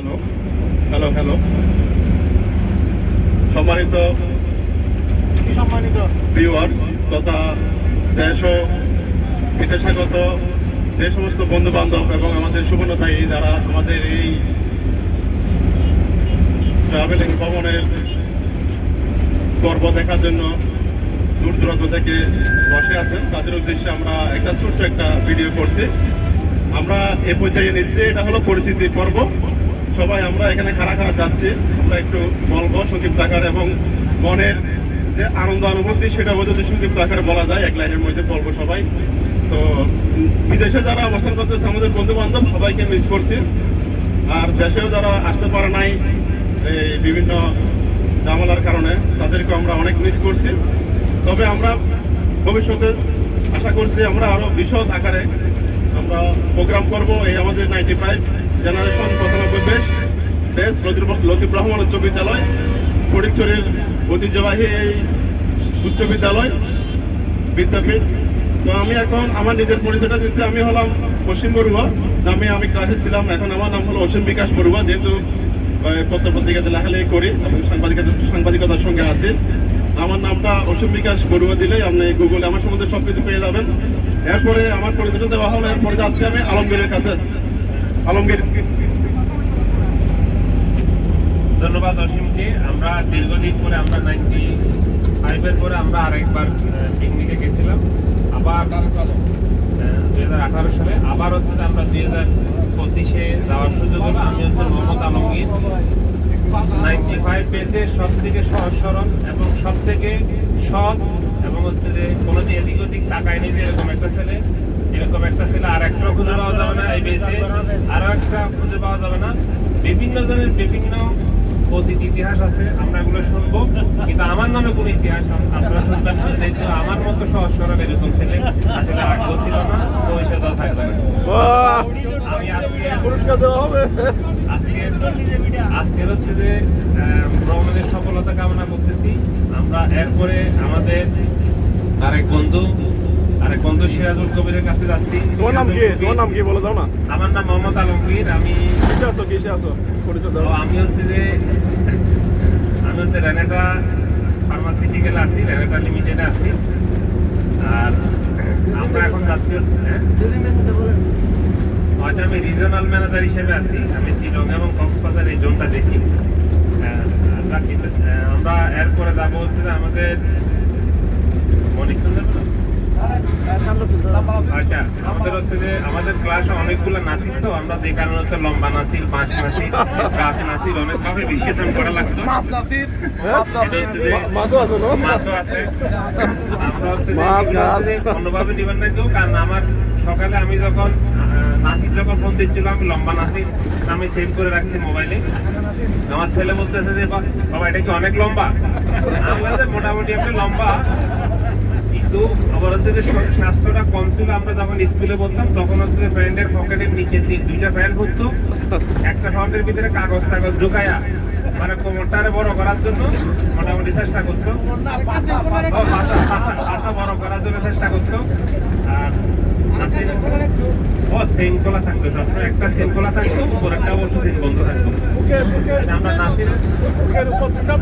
Hello hello hello সম্মানিত সম্মানিত? Viewers তথা দেশ ও বিদেশাগত যে সমস্ত বন্ধু বান্ধব এবং আমাদের শুভনতায়ী যারা আমাদের এই ট্রাভেলিং ভ্রমণের পর্ব দেখার জন্য দূর দূরান্ত থেকে বসে আছেন তাদের উদ্দেশ্যে আমরা একটা ছোট্ট একটা ভিডিও করছি। আমরা এ পর্যায়ে নিচ্ছি এটা হলো পরিচিতি পর্ব। সবাই আমরা এখানে খাড়া খাড়া যাচ্ছি। আমরা একটু বলব সংক্ষিপ্ত আকার এবং মনের যে আনন্দ অনুভূতি, সেটা যদি সংক্ষিপ্ত আকারে বলা যায়, এক লাইনের মধ্যে বলব সবাই। তো বিদেশে যারা অবস্থান করতেছে, আমাদের বন্ধু বান্ধব সবাইকে মিস করছি। আর দেশেও যারা আসতে পারে নাই এই বিভিন্ন ঝামেলার কারণে তাদেরকে আমরা অনেক মিস করছি। তবে আমরা ভবিষ্যতে আশা করছি আমরা আরও বিশদ আকারে আমরা প্রোগ্রাম করব। এই আমাদের নাইনটি ফাইভ জেনারেশন পঁচানব্বই বেশ বেশ লতিফ রহমান উচ্চ বিদ্যালয় ফটিকচুরির ঐতিহ্যবাহী এই উচ্চ বিদ্যালয়, বিদ্যাপীঠ। তো আমি এখন আমার নিজের পরিচয়টা দিচ্ছি, আমি হলাম অসীম বড়ুয়া। নামে আমি ক্লাসে ছিলাম, এখন আমার নাম হলো অসীম বিকাশ বড়ুয়া, যেহেতু পত্র পত্রিকাতে লেখালেখি করি এবং সাংবাদিকতা, সাংবাদিকতার সঙ্গে আছি। আমার নামটা অসীম বিকাশ বড়ুয়া দিলেই আপনি গুগলে আমার সম্বন্ধে সব কিছু পেয়ে যাবেন। এরপরে আমার পরিচয়টা দেওয়া হলো, এরপরে যাচ্ছি আমি আলমগীরের কাছে। আলমগীর ধন্যবাদ অসীমকে। আমরা দীর্ঘদিন পরে আমরা নাইনটি ফাইভের পরে আমরা আরেকবার পিকনিকে গেছিলাম। আবার দুই হাজার আঠারো সালে আবার হচ্ছে আমরা দুই হাজার পঁচিশে যাওয়ার সুযোগ হলো। আমি হচ্ছে মোহাম্মদ আলমগীর। নাইনটি ফাইভ পেজে সব থেকে সহজ সরল এবং সব থেকে সৎ এবং হচ্ছে যে কোনো যে এদিক ওদিক তাকায় নি যে এরকম একটা ছেলে। এরকম একটা ছেলে আর একটা খুঁজে পাওয়া যাবে না এই পেজে আর একটা খুঁজে পাওয়া যাবে না। বিভিন্ন জনের বিভিন্ন অতীত ইতিহাস আছে আমরা এগুলো শুনব। কিন্তু আমার নামে কোনো ইতিহাস আপনারা শুনবেন না। যেহেতু আমার মতো সহজ এরকম ছেলে আসলে ছিল না ভবিষ্যতেও থাকবে না। আমি আজকে পুরস্কার দেওয়া হবে। আজকের হচ্ছে যে ভ্রমণের সফলতা কামনা করতেছি। আমরা এরপরে আমাদের আরেক বন্ধু আরেক বন্ধু সিরাজুল কবিরের কাছে যাচ্ছি। তোমার নাম কি? তোমার নাম কি বলে দাও না। আমার নাম মোহাম্মদ আলমগীর। আমি কিসে আছো? কিসে আছো? পরিচয় তো দাও আমি হচ্ছে যে হচ্ছে রেনেটা ফার্মাসিউটিক্যাল আছি রেনেটা লিমিটেডে আছি। আর আমরা এখন যাচ্ছি হচ্ছে হ্যাঁ? হয়তো আমি রিজনাল ম্যানেজার হিসেবে আছি। আমি শিলং এবং কক্সবাজার এই জোনটা দেখি। আহ, আমরা কিন্তু- আহ, এরপরে যাব হচ্ছে আমাদের আচ্ছা আমাদের হচ্ছে যে আমাদের ক্লাসে অনেকগুলো নাসির তো আমরা যে কারণে হচ্ছে লম্বা নাসির পাঁচ নাসির গাছ নাসির অনেকভাবে বিশ্লেষণ করা লাগতো। মাছ নাসির মাছ এটা নাসির মাছও আছে না মাছও আছে। আমরা হচ্ছে মাছ, গাছ। অন্যভাবে দিবেন না কেউ কারণ আমার সকালে আমি যখন নাসির যখন ফোন দিচ্ছিল আমি লম্বা নাসির আমি সেভ করে রাখছি মোবাইলে আমার ছেলে বলতেছে যে "বা- বাবা এটা কি অনেক লম্বা? আমি মোটামুটি একটা লম্বা। কিন্তু আবার হচ্ছে যে স্বাস্থ্যটা কম ছিল, আমরা যখন স্কুলে বলতাম তখন হচ্ছে প্যান্টের পকেটের নিচে দুইটা প্যান্ট হতো একটা শর্টের ভিতরে কাগজ টাগজ ঢুকায়া মানে কোমরটারে বড় করার জন্য মোটামুটি চেষ্টা করতো। বড় করার জন্য চেষ্টা করতো। আর সেম থাকতো সবসময়। একটা সেম খোলা থাকতো একটা অবশ্য থাকতো।